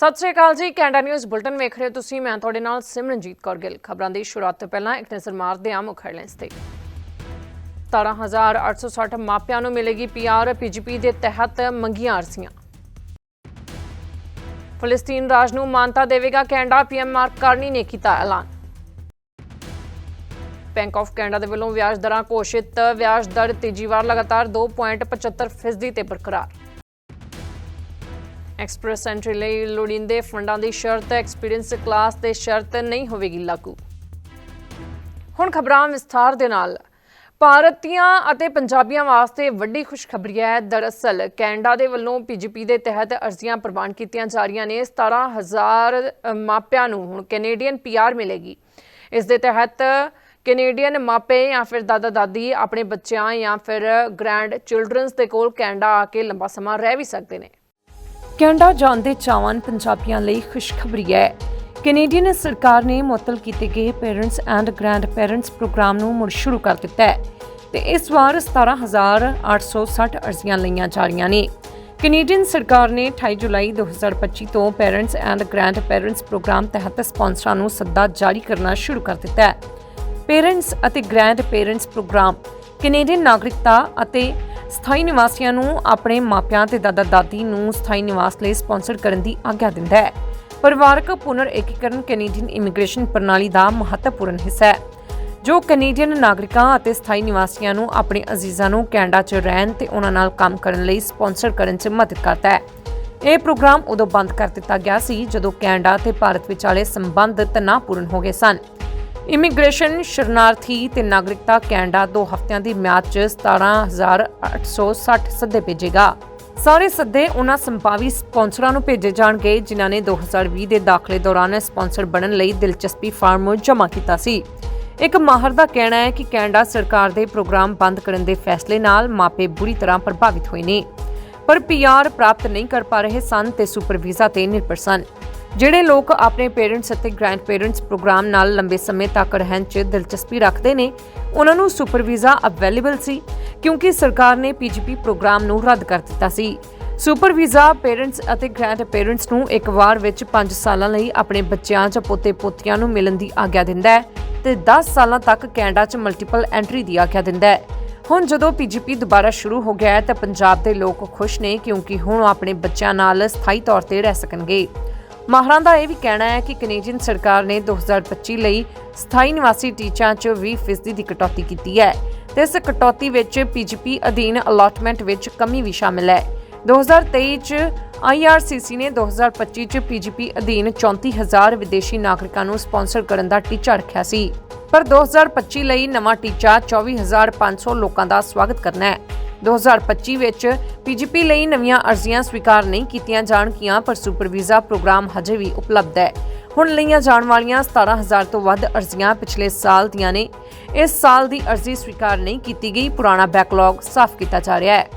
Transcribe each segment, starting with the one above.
ਸਤਿ ਸ਼੍ਰੀ ਅਕਾਲ ਜੀ, Canada news bulletin ਵੇਖ ਰਹੇ ਹੋ ਤੁਸੀਂ, ਮੈਂ ਤੁਹਾਡੇ ਨਾਲ ਸਿਮਰਨਜੀਤ ਕੌਰ ਗਿੱਲ। ਖਬਰਾਂ ਦੀ ਸ਼ੁਰੂਆਤ ਤੋਂ ਪਹਿਲਾਂ ਇੱਕ ਨਜ਼ਰ ਮਾਰਦੇ ਹਾਂ ਮੁੱਖ ਹੈਡਲਾਈਨਸ ਤੇ। 17860 ਮਾਪਿਆਂ ਨੂੰ ਮਿਲੇਗੀ ਪੀਆਰ ਪੀਜੀਪੀ ਦੇ ਤਹਿਤ ਮੰਗੀਆਂ ਅਰਜ਼ੀਆਂ। ਫਲਸਤੀਨ ਰਾਜ ਨੂੰ ਮਾਨਤਾ ਦੇਵੇਗਾ ਕੈਨੇਡਾ ਪੀਐਮ ਮਾਰਕ ਕਰਨੀ ਨੇ ਕੀਤਾ ਐਲਾਨ। ਬੈਂਕ ਆਫ ਕੈਨੇਡਾ ਦੇ ਵੱਲੋਂ ਵਿਆਜ ਦਰਾਂ ਘੋਸ਼ਿਤ, ਵਿਆਜ ਦਰ ਤੀਜੀ ਵਾਰ ਲਗਾਤਾਰ 2.75% ਫੀਸਦੀ ਤੇ ਬਰਕਰਾਰ। ਐਕਸਪ੍ਰੈਸ ਐਂਟਰੀ ਲਈ ਲੋੜੀਂਦੇ ਫੰਡਾਂ ਦੀ ਸ਼ਰਤ ਐਕਸਪੀਰੀਅੰਸ ਕਲਾਸ ਤੇ ਸ਼ਰਤ ਨਹੀਂ ਹੋਵੇਗੀ ਲਾਗੂ। ਹੁਣ ਖਬਰਾਂ ਵਿਸਥਾਰ ਦੇ ਨਾਲ। ਭਾਰਤੀਆਂ ਅਤੇ ਪੰਜਾਬੀਆਂ ਵਾਸਤੇ ਵੱਡੀ ਖੁਸ਼ਖਬਰੀ ਹੈ। ਦਰਅਸਲ, ਕੈਨੇਡਾ ਦੇ ਵੱਲੋਂ ਪੀਜੀਪੀ ਦੇ ਤਹਿਤ ਅਰਜ਼ੀਆਂ ਪ੍ਰਵਾਨ ਕੀਤੀਆਂ ਜਾ ਰਹੀਆਂ ਨੇ। 17000 ਮਾਪਿਆਂ ਨੂੰ ਹੁਣ ਕੈਨੇਡੀਅਨ ਪੀਆਰ ਮਿਲੇਗੀ। ਇਸ ਦੇ ਤਹਿਤ ਕੈਨੇਡੀਅਨ ਮਾਪੇ ਜਾਂ ਫਿਰ ਦਾਦਾ ਦਾਦੀ, ਆਪਣੇ ਬੱਚਿਆਂ ਜਾਂ ਫਿਰ ਗ੍ਰੈਂਡ ਚਿਲਡਰਨਸ ਦੇ ਕੋਲ ਕੈਨੇਡਾ ਆ ਕੇ ਲੰਬਾ ਸਮਾਂ ਰਹਿ ਵੀ ਸਕਦੇ ਨੇ। ਕੈਨੇਡਾ ਜਾਣ ਦੇ ਚਾਹਵਾਨ ਪੰਜਾਬੀਆਂ ਲਈ ਖੁਸ਼ਖਬਰੀ ਹੈ। ਕੈਨੇਡੀਅਨ ਸਰਕਾਰ ਨੇ ਮੁਅੱਤਲ ਕੀਤੇ ਗਏ parents and grandparents programme ਨੂੰ ਮੁੜ ਸ਼ੁਰੂ ਕਰ ਦਿੱਤਾ ਹੈ ਤੇ ਇਸ ਵਾਰ 17860 ਅਰਜ਼ੀਆਂ ਲਈਆਂ ਜਾ ਰਹੀਆਂ ਨੇ। ਕੈਨੇਡੀਅਨ ਸਰਕਾਰ ਨੇ 28 ਜੁਲਾਈ 2025 ਤੋਂ parents and grandparents programme ਤਹਿਤ ਸਪਾਂਸਰਾਂ ਨੂੰ ਸੱਦਾ ਜਾਰੀ ਕਰਨਾ ਸ਼ੁਰੂ ਕਰ ਦਿੱਤਾ ਹੈ। ਪੇਰੈਂਟਸ ਅਤੇ ਗ੍ਰੈਂਡ ਪੇਰੈਂਟਸ ਪ੍ਰੋਗਰਾਮ ਕੈਨੇਡੀਅਨ ਨਾਗਰਿਕਤਾ ਅਤੇ ਸਥਾਈ ਨਿਵਾਸੀਆਂ ਨੂੰ ਆਪਣੇ ਮਾਪਿਆਂ ਤੇ ਦਾਦਾ ਦਾਦੀ ਨੂੰ ਸਥਾਈ ਨਿਵਾਸ ਲਈ ਸਪਾਂਸਰ ਕਰਨ ਦੀ ਆਗਿਆ ਦਿੰਦਾ ਹੈ। ਪਰਿਵਾਰਕ ਪੁਨਰ ਏਕੀਕਰਨ ਕੈਨੇਡੀਅਨ ਇਮੀਗ੍ਰੇਸ਼ਨ ਪ੍ਰਣਾਲੀ ਦਾ ਮਹੱਤਵਪੂਰਨ ਹਿੱਸਾ ਹੈ, ਜੋ ਕੈਨੇਡੀਅਨ ਨਾਗਰਿਕਾਂ ਅਤੇ ਸਥਾਈ ਨਿਵਾਸੀਆਂ ਨੂੰ ਆਪਣੇ ਅਜ਼ੀਜ਼ਾਂ ਨੂੰ ਕੈਨੇਡਾ 'ਚ ਰਹਿਣ ਤੇ ਉਹਨਾਂ ਨਾਲ ਕੰਮ ਕਰਨ ਲਈ ਸਪਾਂਸਰ ਕਰਨ 'ਚ ਮਦਦ ਕਰਦਾ ਹੈ। ਇਹ ਪ੍ਰੋਗਰਾਮ ਉਦੋਂ ਬੰਦ ਕਰ ਦਿੱਤਾ ਗਿਆ ਸੀ ਜਦੋਂ ਕੈਨੇਡਾ ਤੇ ਭਾਰਤ ਵਿਚਾਲੇ ਸੰਬੰਧ ਤਣਾਅਪੂਰਨ ਹੋ ਗਏ ਸਨ। ਇਮੀਗ੍ਰੇਸ਼ਨ ਸ਼ਰਨਾਰਥੀ ਤੇ ਨਾਗਰਿਕਤਾ ਕੈਨੇਡਾ ਦੋ ਹਫ਼ਤਿਆਂ ਦੀ ਮਿਆਦ 'ਚ 17860 ਸੱਦੇ ਭੇਜੇਗਾ। ਸਾਰੇ ਸੱਦੇ ਉਹਨਾਂ ਸੰਭਾਵੀ ਸਪਾਂਸਰਾਂ ਨੂੰ ਭੇਜੇ ਜਾਣਗੇ, ਜਿਨ੍ਹਾਂ ਨੇ 2020 ਦੇ ਦਾਖਲੇ ਦੌਰਾਨ ਸਪਾਂਸਰ ਬਣਨ ਲਈ ਦਿਲਚਸਪੀ ਫਾਰਮ ਜਮ੍ਹਾਂ ਕੀਤਾ ਸੀ। ਇੱਕ ਮਾਹਰ ਦਾ ਕਹਿਣਾ ਹੈ ਕਿ ਕੈਨੇਡਾ ਸਰਕਾਰ ਦੇ ਪ੍ਰੋਗਰਾਮ ਬੰਦ ਕਰਨ ਦੇ ਫੈਸਲੇ ਨਾਲ ਮਾਪੇ ਬੁਰੀ ਤਰ੍ਹਾਂ ਪ੍ਰਭਾਵਿਤ ਹੋਏ ਨੇ। ਪਰ ਪੀਆਰ ਪ੍ਰਾਪਤ ਨਹੀਂ ਕਰ ਪਾ ਰਹੇ ਸਨ ਤੇ ਸੁਪਰਵੀਜ਼ਾ ਤੇ ਨਿਰਭਰ ਸਨ। ਜਿਹੜੇ ਲੋਕ ਆਪਣੇ ਪੇਰੈਂਟਸ ਅਤੇ ਗ੍ਰੈਂਡ ਪੇਰੈਂਟਸ ਪ੍ਰੋਗਰਾਮ ਨਾਲ ਲੰਬੇ ਸਮੇਂ ਤੱਕ ਰਹਿਣ 'ਚ ਦਿਲਚਸਪੀ ਰੱਖਦੇ ਨੇ, ਉਹਨਾਂ ਨੂੰ ਸੁਪਰ ਵੀਜ਼ਾ ਅਵੇਲੇਬਲ ਸੀ ਕਿਉਂਕਿ ਸਰਕਾਰ ਨੇ ਪੀਜੀਪੀ ਪ੍ਰੋਗਰਾਮ ਨੂੰ ਰੱਦ ਕਰ ਦਿੱਤਾ ਸੀ। ਸੁਪਰ ਵੀਜ਼ਾ ਪੇਰੈਂਟਸ ਅਤੇ ਗ੍ਰੈਂਡ ਪੇਰੈਂਟਸ ਨੂੰ ਇੱਕ ਵਾਰ ਵਿੱਚ 5 ਸਾਲਾਂ ਲਈ ਆਪਣੇ ਬੱਚਿਆਂ ਜਾਂ ਪੋਤੇ-ਪੋਤੀਆਂ ਨੂੰ ਮਿਲਣ ਦੀ ਆਗਿਆ ਦਿੰਦਾ ਹੈ ਤੇ 10 ਸਾਲਾਂ ਤੱਕ ਕੈਨੇਡਾ 'ਚ ਮਲਟੀਪਲ ਐਂਟਰੀ ਦੀ ਆਗਿਆ ਦਿੰਦਾ ਹੈ। ਹੁਣ ਜਦੋਂ ਪੀਜੀਪੀ ਦੁਬਾਰਾ ਸ਼ੁਰੂ ਹੋ ਗਿਆ ਹੈ ਤਾਂ ਪੰਜਾਬ ਦੇ ਲੋਕ ਖੁਸ਼ ਨੇ ਕਿਉਂਕਿ ਹੁਣ ਆਪਣੇ ਬੱਚਿਆਂ ਨਾਲ ਸਥਾਈ ਤੌਰ ਤੇ ਰਹਿ ਸਕਣਗੇ। ਮਾਹਰਾਂ ਦਾ ਇਹ ਵੀ ਕਹਿਣਾ ਹੈ ਕਿ ਕੈਨੇਡੀਅਨ ਸਰਕਾਰ ਨੇ 2025 ਲਈ ਸਥਾਈ ਨਿਵਾਸੀ ਟੀਚਿਆਂ 'ਚ 20% ਦੀ ਕਟੌਤੀ ਕੀਤੀ ਹੈ ਤੇ ਇਸ ਕਟੌਤੀ ਵਿੱਚ ਪੀਜੀਪੀ ਅਧੀਨ ਅਲਾਟਮੈਂਟ ਵਿੱਚ ਕਮੀ ਵੀ ਸ਼ਾਮਿਲ ਹੈ। 2023 'ਚ IRCC ਨੇ 2025 'ਚ ਪੀਜੀਪੀ ਅਧੀਨ 34000 ਵਿਦੇਸ਼ੀ ਨਾਗਰਿਕਾਂ ਨੂੰ ਸਪਾਂਸਰ ਕਰਨ ਦਾ ਟੀਚਾ ਰੱਖਿਆ ਸੀ। ਪਰ 2025 ਲਈ ਨਵਾਂ ਟੀਚਾ 24500 ਲੋਕਾਂ ਦਾ ਸਵਾਗਤ ਕਰਨਾ ਹੈ। 2025 ਵਿੱਚ ਪੀਜੀਪੀ ਲਈ ਨਵੀਆਂ ਅਰਜ਼ੀਆਂ ਸਵੀਕਾਰ ਨਹੀਂ ਕੀਤੀਆਂ ਜਾਣਗੀਆਂ ਪਰ ਸੁਪਰ ਵੀਜ਼ਾ ਪ੍ਰੋਗਰਾਮ ਹਜੇ ਵੀ ਉਪਲਬਧ ਹੈ। ਹੁਣ ਲਈਆਂ ਜਾਣ ਵਾਲੀਆਂ 17000 ਤੋਂ ਵੱਧ ਅਰਜ਼ੀਆਂ ਪਿਛਲੇ ਸਾਲ ਦੀਆਂ ਨੇ। ਇਸ ਸਾਲ ਦੀ ਅਰਜ਼ੀ ਸਵੀਕਾਰ ਨਹੀਂ ਕੀਤੀ ਗਈ। ਪੁਰਾਣਾ ਬੈਕਲੌਗ ਸਾਫ਼ ਕੀਤਾ ਜਾ ਰਿਹਾ ਹੈ।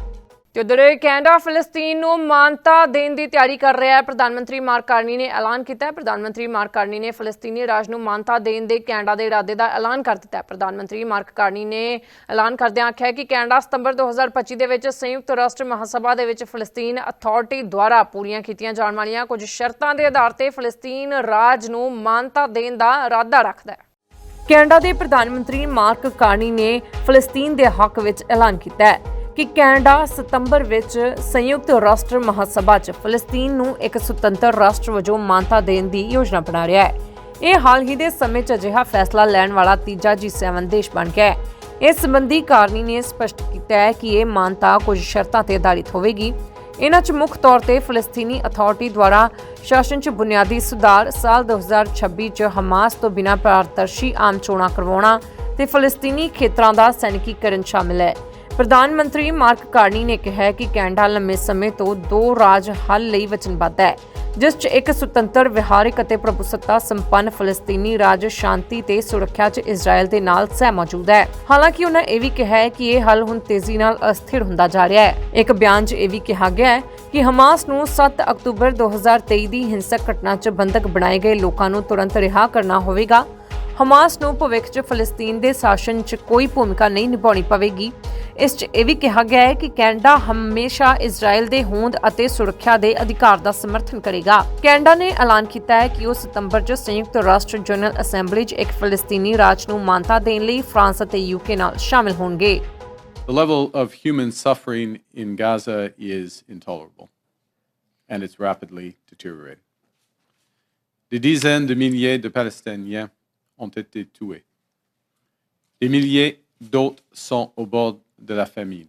ਤੇ ਉਧਰ ਕੈਨੇਡਾ, ਫਿਲਸਤੀਨ ਨੂੰ ਮਾਨਤਾ ਦੇਣ ਦੀ ਤਿਆਰੀ ਕਰ ਰਿਹਾ ਹੈ। ਪ੍ਰਧਾਨ ਮੰਤਰੀ ਮਾਰਕ ਕਾਰਨੀ ਨੇ ਐਲਾਨ ਕੀਤਾ ਹੈ। ਪ੍ਰਧਾਨ ਮੰਤਰੀ ਮਾਰਕ ਕਾਰਨੀ ਨੇ ਫਿਲਸਤੀਨੀ ਰਾਜ ਨੂੰ ਮਾਨਤਾ ਦੇਣ ਦੇ ਕੈਨੇਡਾ ਦੇ ਇਰਾਦੇ ਦਾ ਐਲਾਨ ਕਰ ਦਿੱਤਾ ਹੈ। ਪ੍ਰਧਾਨ ਮੰਤਰੀ ਮਾਰਕ ਕਾਰਨੀ ਨੇ ਐਲਾਨ ਕਰਦਿਆਂ ਆਖਿਆ ਕਿ ਕੈਨੇਡਾ ਸਤੰਬਰ 2025 ਦੇ ਵਿੱਚ ਸੰਯੁਕਤ ਰਾਸ਼ਟਰ ਮਹਾਸਭਾ ਦੇ ਵਿੱਚ ਫਿਲਸਤੀਨ ਅਥਾਰਟੀ ਦੁਆਰਾ ਪੂਰੀਆਂ ਕੀਤੀਆਂ ਜਾਣ ਵਾਲੀਆਂ ਕੁਝ ਸ਼ਰਤਾਂ ਦੇ ਆਧਾਰ ਤੇ ਫਿਲਸਤੀਨ ਰਾਜ ਨੂੰ ਮਾਨਤਾ ਦੇਣ ਦਾ ਇਰਾਦਾ ਰੱਖਦਾ ਹੈ। ਕੈਨੇਡਾ ਦੇ ਪ੍ਰਧਾਨ ਮੰਤਰੀ ਮਾਰਕ ਕਾਰਨੀ ਨੇ ਫਲਸਤੀਨ ਦੇ ਹੱਕ ਵਿੱਚ ਐਲਾਨ ਕੀਤਾ ਹੈ। ਕਿ ਕੈਨੇਡਾ ਸਤੰਬਰ ਵਿੱਚ ਸੰਯੁਕਤ ਰਾਸ਼ਟਰ ਮਹਾਸਭਾ 'ਚ ਫਲਸਤੀਨ ਨੂੰ ਇੱਕ ਸੁਤੰਤਰ ਰਾਸ਼ਟਰ ਵਜੋਂ ਮਾਨਤਾ ਦੇਣ ਦੀ ਯੋਜਨਾ ਬਣਾ ਰਿਹਾ ਹੈ। ਇਹ ਹਾਲ ਹੀ ਦੇ ਸਮੇਂ 'ਚ ਅਜਿਹਾ ਫੈਸਲਾ ਲੈਣ ਵਾਲਾ ਤੀਜਾ G7 ਦੇਸ਼ ਬਣ ਗਿਆ ਹੈ। ਇਸ ਸੰਬੰਧੀ ਕਾਰਨੀ ਨੇ ਸਪਸ਼ਟ ਕੀਤਾ ਹੈ ਕਿ ਇਹ ਮਾਨਤਾ ਕੁਝ ਸ਼ਰਤਾਂ ਤੇ ਆਧਾਰਿਤ ਹੋਵੇਗੀ। ਇਹਨਾਂ 'ਚ ਮੁੱਖ ਤੌਰ ਤੇ ਫਲਸਤੀਨੀ ਅਥਾਰਟੀ ਦੁਆਰਾ ਸ਼ਾਸਨ 'ਚ ਬੁਨਿਆਦੀ ਸੁਧਾਰ ਸਾਲ 2026 'ਚ ਹਮਾਸ ਤੋਂ ਬਿਨਾਂ ਪਾਰਦਰਸ਼ੀ ਆਮ ਚੋਣਾਂ ਕਰਵਾਉਣਾ ਤੇ ਫਲਸਤੀਨੀ ਖੇਤਰਾਂ ਦਾ ਸੈਨਿਕੀਕਰਨ ਸ਼ਾਮਿਲ ਹੈ। ਪ੍ਰਧਾਨ ਮੰਤਰੀ ਮਾਰਕ ਕਾਰਨੀ ਨੇ ਕਿਹਾ ਕਿ ਕੈਨੇਡਾ ਲੰਮੇ ਸਮੇਂ ਤੋਂ ਦੋ ਰਾਜ ਹੱਲ ਲਈ ਵਚਨਬੱਧ ਹੈ, ਜਿਸ 'ਚ ਇੱਕ ਸੁਤੰਤਰ, ਵਿਹਾਰਿਕ ਅਤੇ ਪ੍ਰਭੂਸੱਤਾ ਸੰਪੰਨ ਫਲਸਤੀਨੀ ਰਾਜ ਸ਼ਾਂਤੀ ਤੇ ਸੁਰੱਖਿਆ 'ਚ ਇਜ਼ਰਾਈਲ ਦੇ ਨਾਲ ਸਹਿ ਮੌਜੂਦ ਹੈ। ਹਾਲਾਂਕਿ ਉਹਨਾਂ ਇਹ ਵੀ ਕਿਹਾ ਹੈ ਕਿ ਇਹ ਹੱਲ ਹੁਣ ਤੇਜ਼ੀ ਨਾਲ ਅਸਥਿਰ ਹੁੰਦਾ ਜਾ ਰਿਹਾ ਹੈ। ਇੱਕ ਬਿਆਨ 'ਚ ਇਹ ਵੀ ਕਿਹਾ ਗਿਆ ਹੈ ਕਿ ਹਮਾਸ ਨੂੰ 7 ਅਕਤੂਬਰ 2023 ਦੀ ਹਿੰਸਕ ਘਟਨਾ 'ਚ ਬੰਦਕ ਬਣਾਏ ਗਏ ਲੋਕਾਂ ਨੂੰ ਤੁਰੰਤ ਰਿਹਾ ਕਰਨਾ ਹੋਵੇਗਾ। ਹਮਾਸ ਨੂੰ ਭਵਿੱਖ 'ਚ ਫਲਸਤੀਨ ਦੇ ਸ਼ਾਸਨ 'ਚ ਕੋਈ ਭੂਮਿਕਾ ਨਹੀਂ ਨਿਭਾਉਣੀ ਪਵੇਗੀ। ਇਸ 'ਚ ਇਹ ਵੀ ਕਿਹਾ ਗਿਆ ਹੈ ਕਿ ਕੈਨੇਡਾ ਹਮੇਸ਼ਾ ਇਜ਼ਰਾਈਲ ਦੇ ਹੋਂਦ ਅਤੇ ਸੁਰੱਖਿਆ ਦੇ ਅਧਿਕਾਰ ਦਾ ਸਮਰਥਨ ਕਰੇਗਾ। ਕੈਨੇਡਾ ਨੇ ਐਲਾਨ ਕੀਤਾ ਹੈ ਕਿ ਉਹ ਸਤੰਬਰ 'ਚ ਸੰਯੁਕਤ ਰਾਸ਼ਟਰ ਜਨਰਲ ਅਸੈਂਬਲੀ 'ਚ ਇੱਕ ਫਲਸਤੀਨੀ ਰਾਜ ਨੂੰ ਮਾਨਤਾ ਦੇਣ ਲਈ ਫਰਾਂਸ ਅਤੇ ਯੂਕੇ ਨਾਲ ਸ਼ਾਮਿਲ ਹੋਣਗੇ। The level of human suffering in Gaza is intolerable, and it's rapidly deteriorating. Des dizaines de milliers de Palestiniens ont été tués. Des milliers d'autres sont au bord de la famine.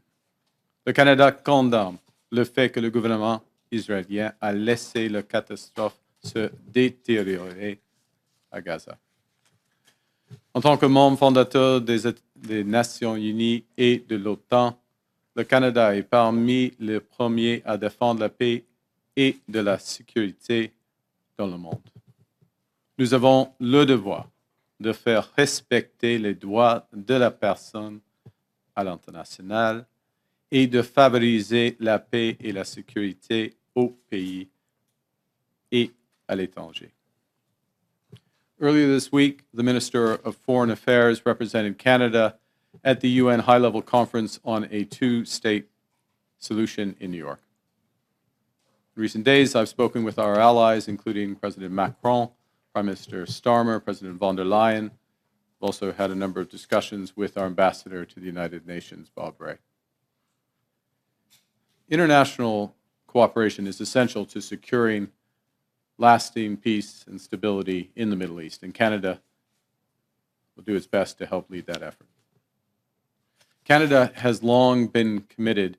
Le Canada condamne le fait que le gouvernement israélien a laissé la catastrophe se détériorer à Gaza. En tant que membre fondateur des, des Nations Unies et de l'OTAN, le Canada est parmi les premiers à défendre la paix et de la sécurité dans le monde. Nous avons le devoir de faire respecter les droits de la personne à l'international et de favoriser la paix et la sécurité au pays et à l'étranger. Earlier this week, the Minister of Foreign Affairs represented Canada at the UN high level conference on a two state solution in New York. In recent days, I've spoken with our allies, including President Macron, Prime Minister Starmer, President von der Leyen. I've also had a number of discussions with our ambassador to the United Nations, Bob Ray. International cooperation is essential to securing lasting peace and stability in the Middle East, and Canada will do its best to help lead that effort. Canada has long been committed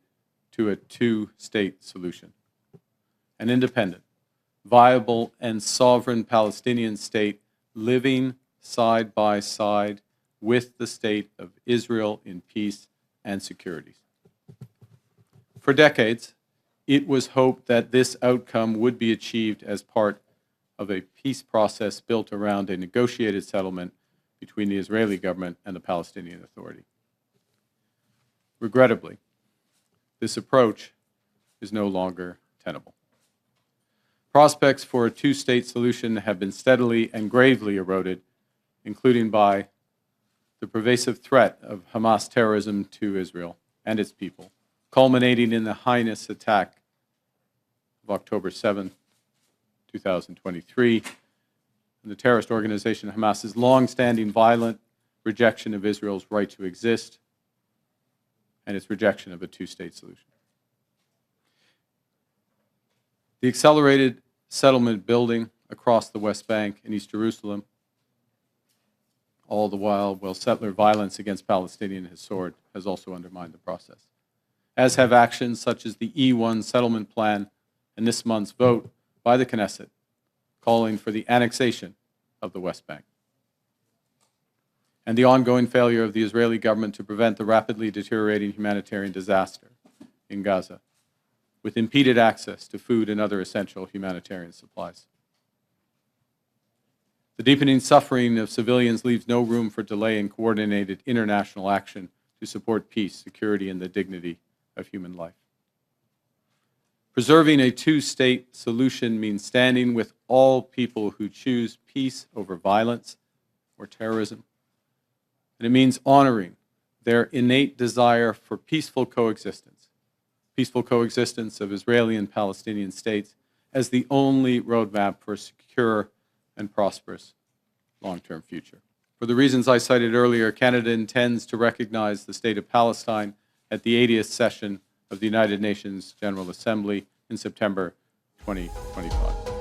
to a two state solution an independent, viable, and sovereign Palestinian state living side by side with the state of Israel in peace and security. For decades, it was hoped that this outcome would be achieved as part of a peace process built around a negotiated settlement between the Israeli government and the Palestinian Authority. Regrettably, this approach is no longer tenable. Prospects for a two state solution have been steadily and gravely eroded, including by the pervasive threat of Hamas terrorism to Israel and its people, culminating in the heinous attack of October 7, 2023, and the terrorist organization Hamas's long-standing violent rejection of Israel's right to exist and its rejection of a two-state solution. The accelerated settlement building across the West Bank and East Jerusalem, all the while, while settler violence against Palestinians has soared, has also undermined the process. As have actions such as the E1 settlement plan and this month's vote by the Knesset calling for the annexation of the West Bank. And the ongoing failure of the Israeli government to prevent the rapidly deteriorating humanitarian disaster in Gaza, with impeded access to food and other essential humanitarian supplies. The deepening suffering of civilians leaves no room for delay in coordinated international action to support peace, security, and the dignity of human life. Preserving a two state solution means standing with all people who choose peace over violence or terrorism. And it means honoring their innate desire for peaceful coexistence, peaceful coexistence of Israeli and Palestinian states as the only roadmap for a secure and prosperous long term future. For the reasons I cited earlier, Canada intends to recognize the state of Palestine at the 80th session of the United Nations General Assembly in September 2025.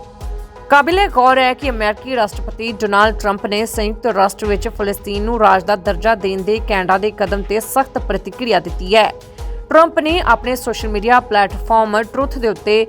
ਕਾਬਿਲੇ ਗੌਰ ਹੈ ਕਿ ਅਮਰੀਕੀ ਰਾਸ਼ਟਰਪਤੀ Donald Trump ਨੇ ਸੰਯੁਕਤ ਰਾਸ਼ਟਰ ਵਿੱਚ ਫਲਸਤੀਨ ਨੂੰ ਰਾਜ ਦਾ ਦਰਜਾ ਦੇਣ ਦੇ ਕੈਨੇਡਾ ਦੇ ਕਦਮ ਤੇ ਸਖਤ ਪ੍ਰਤੀਕਿਰਿਆ ਦਿੱਤੀ ਹੈ ਟਰੰਪ ਨੇ ਆਪਣੇ ਸੋਸ਼ਲ ਮੀਡੀਆ ਪਲੇਟਫਾਰਮ ਟਰੁਥ ਦੇ ਉੱਤੇ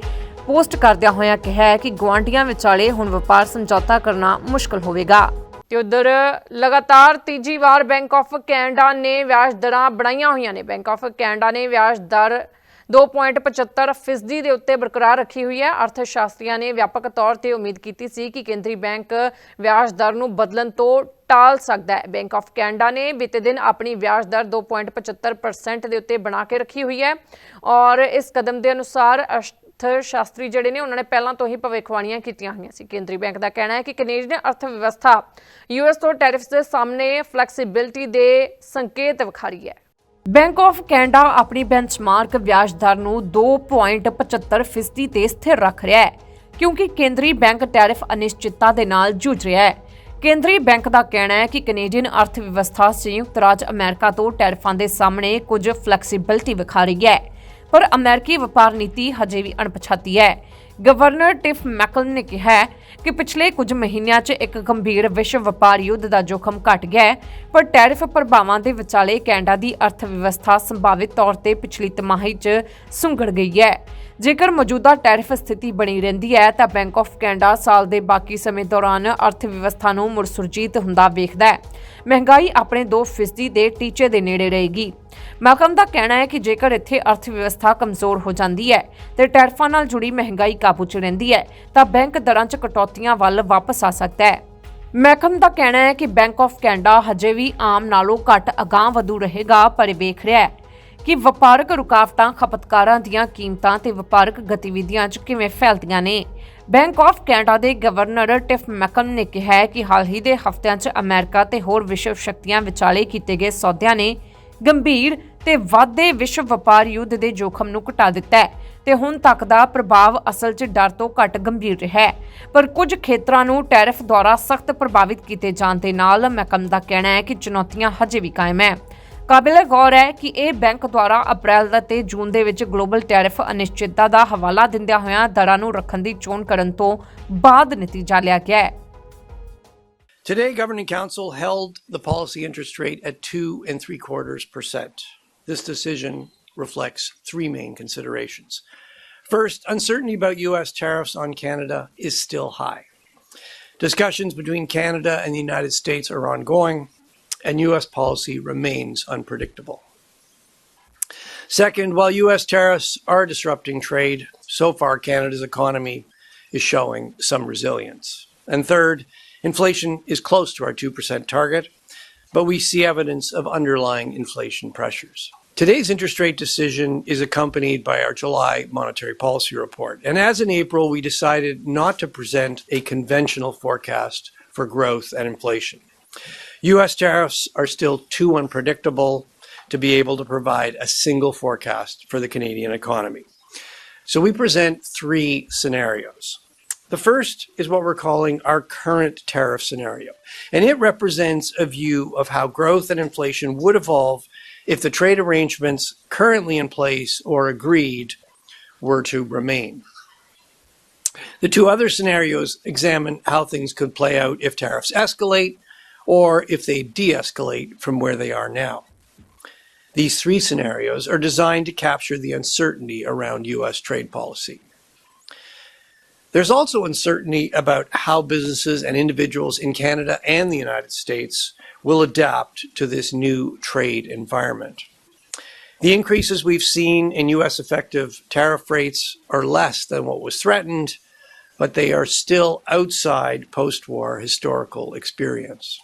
ਪੋਸਟ ਕਰਦਿਆਂ ਹੋਇਆਂ ਕਿਹਾ ਹੈ ਕਿ ਗੁਆਂਢੀਆਂ ਵਿਚਾਲੇ ਹੁਣ ਵਪਾਰ ਸਮਝੌਤਾ ਕਰਨਾ ਮੁਸ਼ਕਲ ਹੋਵੇਗਾ। ਤੇ ਉਧਰ, ਲਗਾਤਾਰ ਤੀਜੀ ਵਾਰ ਬੈਂਕ ਆਫ ਕੈਨੇਡਾ ਨੇ ਵਿਆਜ ਦਰਾਂ ਬਣਾਈਆਂ ਹੋਈਆਂ ਨੇ। ਬੈਂਕ ਆਫ ਕੈਨੇਡਾ ਨੇ ਵਿਆਜ ਦਰ 2.75 ਫੀਸਦੀ ਦੇ ਉੱਤੇ ਬਰਕਰਾਰ ਰੱਖੀ ਹੋਈ ਹੈ। ਅਰਥ ਸ਼ਾਸਤਰੀਆਂ ਨੇ ਵਿਆਪਕ ਤੌਰ ਤੇ ਉਮੀਦ ਕੀਤੀ ਸੀ ਕਿ ਕੇਂਦਰੀ ਬੈਂਕ ਵਿਆਜ ਦਰ ਨੂੰ ਬਦਲਣ ਤੋਂ ਟਾਲ ਸਕਦਾ ਹੈ। ਬੈਂਕ ਆਫ ਕੈਨੇਡਾ ਨੇ ਬੀਤੇ ਦਿਨ ਆਪਣੀ ਵਿਆਜ ਦਰ 2.75% ਦੇ ਉੱਤੇ ਬਣਾ ਕੇ ਰੱਖੀ ਹੋਈ ਹੈ ਔਰ ਇਸ ਕਦਮ ਦੇ ਅਨੁਸਾਰ ਅਰਥ ਸ਼ਾਸਤਰੀ ਜਿਹੜੇ ਨੇ ਉਹਨਾਂ ਨੇ ਪਹਿਲਾਂ ਤੋਂ ਹੀ ਭਵਿੱਖਬਾਣੀਆਂ ਕੀਤੀਆਂ ਹੋਈਆਂ ਸੀ। ਕੇਂਦਰੀ ਬੈਂਕ ਦਾ ਕਹਿਣਾ ਹੈ ਕਿ ਕੈਨੇਡੀਅਨ ਅਰਥ ਵਿਵਸਥਾ ਯੂਐਸ ਤੋਂ ਟੈਰਿਫਸ ਦੇ ਸਾਹਮਣੇ ਫਲੈਕਸੀਬਿਲਟੀ ਦੇ ਸੰਕੇਤ ਵਿਖਾ ਰਹੀ ਹੈ। ਬੈਂਕ ਆਫ ਕੈਨੇਡਾ ਆਪਣੀ ਬੈਂਚਮਾਰਕ ਵਿਆਜ ਦਰ ਨੂੰ 2.75% ਤੇ ਸਥਿਰ ਰੱਖ ਰਿਹਾ ਹੈ ਕਿਉਂਕਿ ਕੇਂਦਰੀ ਬੈਂਕ ਟੈਰਿਫ ਅਨਿਸ਼ਚਿਤਤਾ ਦੇ ਨਾਲ ਜੂਝ ਰਿਹਾ ਹੈ। ਕੇਂਦਰੀ ਬੈਂਕ ਦਾ ਕਹਿਣਾ ਹੈ ਕਿ ਕੈਨੇਡੀਅਨ ਅਰਥ ਵਿਵਸਥਾ ਸੰਯੁਕਤ ਰਾਜ ਅਮਰੀਕਾ ਤੋਂ ਟੈਰਿਫਾਂ ਦੇ ਸਾਹਮਣੇ ਕੁਝ ਫਲੈਕਸੀਬਿਲਟੀ ਵਿਖਾ ਰਹੀ ਹੈ, ਪਰ ਅਮਰੀਕੀ ਵਪਾਰ ਨੀਤੀ ਹਜੇ ਵੀ ਅਣਪਛਾਤੀ ਹੈ। ਗਵਰਨਰ ਟਿਫ ਮੈਕਲ ਨੇ ਕਿਹਾ ਕਿ ਪਿਛਲੇ ਕੁਝ ਮਹੀਨਿਆਂ 'ਚ ਇੱਕ ਗੰਭੀਰ ਵਿਸ਼ਵ ਵਪਾਰ ਯੁੱਧ ਦਾ ਜੋਖਮ ਘਟ ਗਿਆ ਪਰ ਟੈਰਿਫ ਪ੍ਰਭਾਵਾਂ ਦੇ ਵਿਚਾਲੇ ਕੈਨੇਡਾ ਦੀ ਅਰਥ ਵਿਵਸਥਾ ਸੰਭਾਵਿਤ ਤੌਰ ਤੇ ਪਿਛਲੀ ਤਿਮਾਹੀ 'ਚ ਸੁੰਗੜ ਗਈ ਹੈ। ਜੇਕਰ ਮੌਜੂਦਾ ਟੈਰਿਫ ਸਥਿਤੀ ਬਣੀ ਰਹਿੰਦੀ ਹੈ, ਤਾਂ ਬੈਂਕ ਆਫ ਕੈਨੇਡਾ ਸਾਲ ਦੇ ਬਾਕੀ ਸਮੇਂ ਦੌਰਾਨ ਅਰਥ ਵਿਵਸਥਾ ਨੂੰ ਮੁੜ ਸੁਰਜੀਤ ਹੁੰਦਾ ਵੇਖਦਾ ਹੈ। ਮਹਿੰਗਾਈ ਆਪਣੇ 2% ਦੇ ਟੀਚੇ ਦੇ ਨੇੜੇ ਰਹੇਗੀ। ਮਹਕਮ ਦਾ ਕਹਿਣਾ ਹੈ ਕਿ ਜੇਕਰ ਇੱਥੇ ਅਰਥ ਵਿਵਸਥਾ ਕਮਜ਼ੋਰ ਹੋ ਜਾਂਦੀ ਹੈ ਤੇ ਟੈਰਫਾਂ ਨਾਲ ਜੁੜੀ ਮਹਿੰਗਾਈ ਕਾਬੂ 'ਚ ਰਹਿੰਦੀ ਹੈ, ਤਾਂ ਬੈਂਕ ਦਰਾਂ 'ਚ ਕਟੌਤੀਆਂ ਵੱਲ ਵਾਪਸ ਆ ਸਕਦਾ ਹੈ। ਮਹਿਕਮ ਦਾ ਕਹਿਣਾ ਹੈ ਕਿ ਬੈਂਕ ਆਫ ਕੈਨੇਡਾ ਹਜੇ ਵੀ ਆਮ ਨਾਲੋਂ ਘੱਟ ਅਗਾਂਹ ਵਧੂ ਰਹੇਗਾ, ਪਰ ਵੇਖ ਰਿਹਾ ਹੈ। ਕਿ ਵਪਾਰਕ ਰੁਕਾਵਟਾਂ, ਖਪਤਕਾਰਾਂ ਦੀਆਂ ਕੀਮਤਾਂ ਤੇ ਵਪਾਰਕ ਗਤੀਵਿਧੀਆਂ 'ਚ ਕਿਵੇਂ ਫੈਲਦੀਆਂ ਨੇ? ਬੈਂਕ ਆਫ ਕੈਨੇਡਾ ਦੇ ਗਵਰਨਰ ਟਿਫ ਮੈਕਮ ਨੇ ਕਿਹਾ ਹੈ ਕਿ ਹਾਲ ਹੀ ਦੇ ਹਫ਼ਤਿਆਂ 'ਚ ਅਮਰੀਕਾ ਤੇ ਹੋਰ ਵਿਸ਼ਵ ਸ਼ਕਤੀਆਂ ਵਿਚਾਲੇ ਕੀਤੇ ਗਏ ਸੌਦਿਆਂ ਨੇ ਗੰਭੀਰ ਤੇ ਵਾਧੇ ਵਿਸ਼ਵ ਵਪਾਰ ਯੁੱਧ ਦੇ ਜੋਖਮ ਨੂੰ ਘਟਾ ਦਿੱਤਾ ਹੈ ਤੇ ਹੁਣ ਤੱਕ ਦਾ ਪ੍ਰਭਾਵ ਅਸਲ 'ਚ ਡਰ ਤੋਂ ਘੱਟ ਗੰਭੀਰ ਰਿਹਾ ਹੈ। ਪਰ ਕੁਝ ਖੇਤਰਾਂ ਨੂੰ ਟੈਰਿਫ ਦੁਆਰਾ ਸਖਤ ਪ੍ਰਭਾਵਿਤ ਕੀਤੇ ਜਾਣ ਦੇ ਨਾਲ ਮੈਕਮ ਦਾ ਕਹਿਣਾ ਹੈ ਕਿ ਚੁਣੌਤੀਆਂ ਹਜੇ ਵੀ ਕਾਇਮ ਹੈ। ਕਾਬਿਲ ਗੌਰ ਹੈ ਕਿ ਇਹ ਬੈਂਕ ਦੁਆਰਾ ਅਪ੍ਰੈਲ ਅਤੇ ਜੂਨ ਦੇ ਵਿੱਚ ਗਲੋਬਲ ਟੈਰਿਫ ਅਨਿਸ਼ਚਿਤਤਾ ਦਾ ਹਵਾਲਾ ਦਿੰਦਿਆਂ ਹੋਇਆਂ ਦਰਾਂ ਨੂੰ ਰੱਖਣ ਦੀ ਚੋਣ ਕਰਨ ਤੋਂ ਬਾਅਦ ਨਤੀਜਾ ਲਿਆ ਗਿਆ ਹੈ Today, Governing Council held the policy interest rate at two and three quarters percent. This decision reflects three main considerations. First, uncertainty about U.S. tariffs on Canada is still high. Discussions between Canada and the United States are ongoing, and U.S. policy remains unpredictable. Second, while U.S. tariffs are disrupting trade, so far Canada's economy is showing some resilience. And third, inflation is close to our 2% target, but we see evidence of underlying inflation pressures. Today's interest rate decision is accompanied by our July monetary policy report. And as in April, we decided not to present a conventional forecast for growth and inflation. U.S. tariffs are still too unpredictable to be able to provide a single forecast for the Canadian economy. So we present three scenarios. The first is what we're calling our current tariff scenario, and it represents a view of how growth and inflation would evolve if the trade arrangements currently in place or agreed were to remain. The two other scenarios examine how things could play out if tariffs escalate or if they de escalate from where they are now. These three scenarios are designed to capture the uncertainty around U.S. trade policy. There's also uncertainty about how businesses and individuals in Canada and the United States will adapt to this new trade environment. The increases we've seen in U.S. effective tariff rates are less than what was threatened, but they are still outside post war historical experience.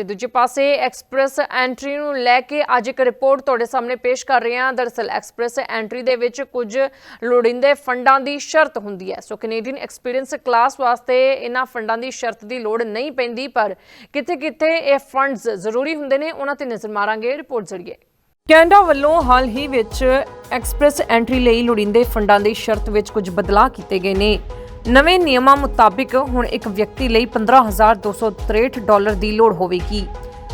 ਤੇ ਦੂਜੇ ਪਾਸੇ express entry ਨੂੰ ਲੈ ਕੇ ਅੱਜ ਇੱਕ report ਤੁਹਾਡੇ ਸਾਹਮਣੇ ਪੇਸ਼ ਕਰ ਰਹੇ ਹਾਂ। ਦਰਅਸਲ ਐਕਸਪ੍ਰੈਸ ਐਂਟਰੀ ਦੇ ਵਿੱਚ ਕੁਝ ਲੋੜੀਂਦੇ ਫੰਡਾਂ ਦੀ ਸ਼ਰਤ ਹੁੰਦੀ ਹੈ। ਸੋ ਕੈਨੇਡੀਅਨ ਐਕਸਪੀਰੀਅੰਸ ਕਲਾਸ ਵਾਸਤੇ ਇਹਨਾਂ ਫੰਡਾਂ ਦੀ ਸ਼ਰਤ ਦੀ ਲੋੜ ਨਹੀਂ ਪੈਂਦੀ, ਪਰ ਕਿਤੇ-ਕਿਤੇ ਇਹ ਫੰਡਸ ਜ਼ਰੂਰੀ ਹੁੰਦੇ ਨੇ, ਉਹਨਾਂ ਤੇ ਨਜ਼ਰ ਮਾਰਾਂਗੇ। ਰਿਪੋਰਟ ਜ਼ਰੀਏ। ਕੈਨੇਡਾ ਵੱਲੋਂ ਹਾਲ ਹੀ ਵਿੱਚ ਐਕਸਪ੍ਰੈਸ ਐਂਟਰੀ ਲਈ ਲੋੜੀਂਦੇ ਫੰਡਾਂ ਦੀ ਸ਼ਰਤ ਵਿੱਚ ਕੁਝ ਬਦਲਾਅ ਕੀਤੇ ਗਏ ਨੇ। ਨਵੇਂ ਨਿਯਮਾਂ ਮੁਤਾਬਿਕ ਹੁਣ ਇੱਕ ਵਿਅਕਤੀ ਲਈ 15263 ਡਾਲਰ ਦੀ ਲੋੜ ਹੋਵੇਗੀ।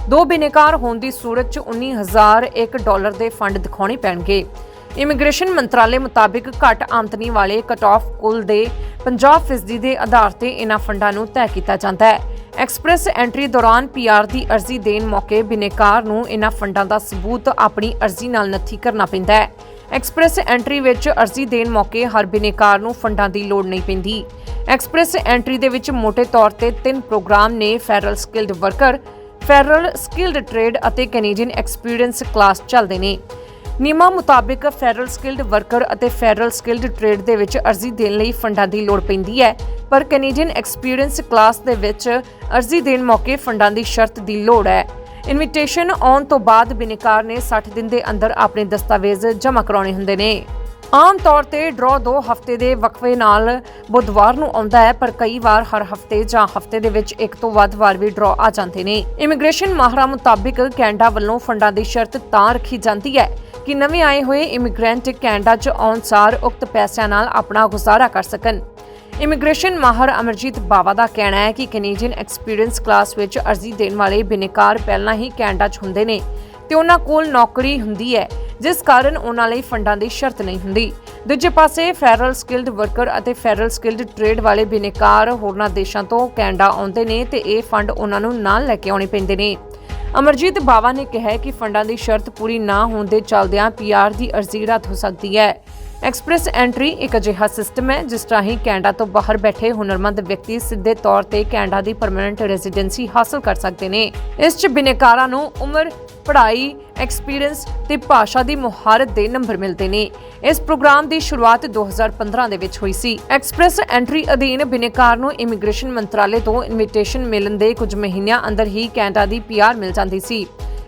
ਦੋ ਬਿਨੇਕਾਰ ਹੋਣ ਦੀ ਸੂਰਤ 'ਚ 19001 ਡਾਲਰ ਦੇ ਫੰਡ ਦਿਖਾਉਣੇ ਪੈਣਗੇ। ਇਮੀਗ੍ਰੇਸ਼ਨ ਮੰਤਰਾਲੇ ਮੁਤਾਬਿਕ ਘੱਟ ਆਮਦਨੀ ਵਾਲੇ ਕਟ ਆਫ ਕੁੱਲ ਦੇ 50% ਦੇ ਆਧਾਰ ਤੇ ਇਹਨਾਂ ਫੰਡਾਂ ਨੂੰ ਤੈਅ ਕੀਤਾ ਜਾਂਦਾ ਹੈ। ਐਕਸਪ੍ਰੈਸ ਐਂਟਰੀ ਦੌਰਾਨ ਪੀਆਰ ਦੀ ਅਰਜ਼ੀ ਦੇਣ ਮੌਕੇ ਬਿਨੇਕਾਰ ਨੂੰ ਇਹਨਾਂ ਫੰਡਾਂ ਦਾ ਸਬੂਤ ਆਪਣੀ ਅਰਜ਼ੀ ਨਾਲ ਨੱਥੀ ਕਰਨਾ ਪੈਂਦਾ ਹੈ। ਐਕਸਪ੍ਰੈਸ ਐਂਟਰੀ ਵਿੱਚ ਅਰਜ਼ੀ ਦੇਣ ਮੌਕੇ ਹਰ ਬਿਨੇਕਾਰ ਨੂੰ ਫੰਡਾਂ ਦੀ ਲੋੜ ਨਹੀਂ ਪੈਂਦੀ। ਐਕਸਪ੍ਰੈਸ ਐਂਟਰੀ ਦੇ ਵਿੱਚ ਮੋٹے ਤੌਰ ਤੇ ਤਿੰਨ ਪ੍ਰੋਗਰਾਮ ਨੇ federal skilled worker, federal skilled trade ਅਤੇ ਕੈਨੇਡੀਅਨ ਐਕਸਪੀਰੀਅੰਸ ਕਲਾਸ ਚੱਲਦੇ ਨੇ। ਨਿਯਮਾਂ ਮੁਤਾਬਿਕ ਫੈਡਰਲ ਸਕਿਲਡ ਵਰਕਰ ਅਤੇ ਫੈਡਰਲ ਸਕਿਲਡ ਟ੍ਰੇਡ ਦੇ ਵਿੱਚ ਅਰਜ਼ੀ ਦੇਣ ਲਈ ਫੰਡਾਂ ਦੀ ਲੋੜ ਪੈਂਦੀ ਹੈ, ਪਰ ਕੈਨੇਡੀਅਨ ਐਕਸਪੀਰੀਅੰਸ ਕਲਾਸ ਦੇ ਵਿੱਚ ਅਰਜ਼ੀ ਦੇਣ ਮੌਕੇ ਫੰਡਾਂ ਦੀ ਸ਼ਰਤ ਦੀ ਲੋੜ ਹੈ। ਇਨਵੀਟੇਸ਼ਨ ਆਉਣ ਤੋਂ ਬਾਅਦ ਬਿਨੇਕਾਰ ਨੇ 60 ਦਿਨ ਦੇ ਅੰਦਰ ਆਪਣੇ ਦਸਤਾਵੇਜ਼ ਜਮ੍ਹਾਂ ਕਰਾਉਣੇ ਹੁੰਦੇ ਨੇ। ਆਮ ਤੌਰ ਤੇ ਡਰਾਅ ਦੋ ਹਫ਼ਤੇ ਦੇ ਵਕਫੇ ਨਾਲ ਬੁੱਧਵਾਰ ਨੂੰ ਆਉਂਦਾ ਹੈ, ਪਰ ਕਈ ਵਾਰ ਹਰ ਹਫ਼ਤੇ ਜਾਂ ਹਫ਼ਤੇ ਦੇ ਵਿੱਚ ਇੱਕ ਤੋਂ ਵੱਧ ਵਾਰ ਵੀ ਡਰਾਅ ਆ ਜਾਂਦੇ ਨੇ। ਇਮੀਗ੍ਰੇਸ਼ਨ ਮਾਹਰਾਂ ਮੁਤਾਬਿਕ ਕੈਨੇਡਾ ਵੱਲੋਂ ਫੰਡਾਂ ਦੀ ਸ਼ਰਤ ਤਾਂ ਰੱਖੀ ਜਾਂਦੀ ਹੈ ਕਿ ਨਵੇਂ ਆਏ ਹੋਏ ਇਮੀਗ੍ਰੈਂਟ ਕੈਨੇਡਾ 'ਚ ਆਉਣ ਸਾਰ ਉਕਤ ਪੈਸਿਆਂ ਨਾਲ ਆਪਣਾ ਗੁਜ਼ਾਰਾ ਕਰ ਸਕਣ। ਇਮੀਗ੍ਰੇਸ਼ਨ ਮਾਹਰ ਅਮਰਜੀਤ ਬਾਵਾ ਦਾ ਕਹਿਣਾ ਹੈ ਕਿ ਕੈਨੇਡੀਅਨ ਐਕਸਪੀਰੀਅੰਸ ਕਲਾਸ ਵਿੱਚ ਅਰਜ਼ੀ ਦੇਣ ਵਾਲੇ ਬਿਨੇਕਾਰ ਪਹਿਲਾਂ ਹੀ ਕੈਨੇਡਾ 'ਚ ਹੁੰਦੇ ਨੇ ਤੇ ਉਹਨਾਂ ਕੋਲ ਨੌਕਰੀ ਹੁੰਦੀ ਹੈ, ਜਿਸ ਕਾਰਨ ਉਹਨਾਂ ਲਈ ਫੰਡਾਂ ਦੀ ਸ਼ਰਤ ਨਹੀਂ ਹੁੰਦੀ। ਦੂਜੇ ਪਾਸੇ ਫੈਡਰਲ ਸਕਿਲਡ ਵਰਕਰ ਅਤੇ ਫੈਡਰਲ ਸਕਿਲਡ ਟ੍ਰੇਡ ਵਾਲੇ ਬਿਨੇਕਾਰ ਹੋਰਨਾਂ ਦੇਸ਼ਾਂ ਤੋਂ ਕੈਨੇਡਾ ਆਉਂਦੇ ਨੇ ਤੇ ਇਹ ਫੰਡ ਉਹਨਾਂ ਨੂੰ ਨਾਲ ਲੈ ਕੇ ਆਉਣੇ ਪੈਂਦੇ ਨੇ। ਅਮਰਜੀਤ ਬਾਵਾ ਨੇ ਕਿਹਾ ਕਿ ਫੰਡਾਂ ਦੀ ਸ਼ਰਤ ਪੂਰੀ ਨਾ ਹੋਣ ਦੇ ਚੱਲਦਿਆਂ ਪੀਆਰ ਦੀ ਅਰਜ਼ੀ ਰੱਦ ਹੋ ਸਕਦੀ ਹੈ। ਐਕਸਪ੍ਰੈਸ ਐਂਟਰੀ ਇੱਕ ਅਜਿਹਾ ਸਿਸਟਮ ਹੈ, ਜਿਸ ਰਾਹੀਂ ਕੈਨੇਡਾ ਤੋਂ ਬਾਹਰ ਬੈਠੇ ਹੁਨਰਮੰਦ ਵਿਅਕਤੀ ਸਿੱਧੇ ਤੌਰ ਤੇ ਕੈਨੇਡਾ ਦੀ ਪਰਮਨੈਂਟ ਰੈਜ਼ੀਡੈਂਸੀ ਹਾਸਲ ਕਰ ਸਕਦੇ ਨੇ। ਇਸ 'ਚ ਬਿਨੇਕਾਰਾਂ ਨੂੰ ਉਮਰ, ਪੜ੍ਹਾਈ ਐਕਸਪੀਰੀਅੰਸ ਤੇ ਭਾਸ਼ਾ ਦੀ ਮੁਹਾਰਤ ਦੇ ਨੰਬਰ ਮਿਲਦੇ ਨੇ। ਇਸ ਪ੍ਰੋਗਰਾਮ ਦੀ ਸ਼ੁਰੂਆਤ 2015 ਦੇ ਵਿੱਚ ਹੋਈ ਸੀ। ਐਕਸਪ੍ਰੈਸ ਐਂਟਰੀ ਅਧੀਨ ਬਿਨੇਕਾਰ ਨੂੰ ਇਮੀਗ੍ਰੇਸ਼ਨ ਮੰਤਰਾਲੇ ਤੋਂ ਇਨਵੀਟੇਸ਼ਨ ਮਿਲਣ ਦੇ ਕੁਝ ਮਹੀਨਿਆਂ ਅੰਦਰ ਹੀ ਕੈਨੇਡਾ ਦੀ ਪੀਆਰ ਮਿਲ ਜਾਂਦੀ ਸੀ।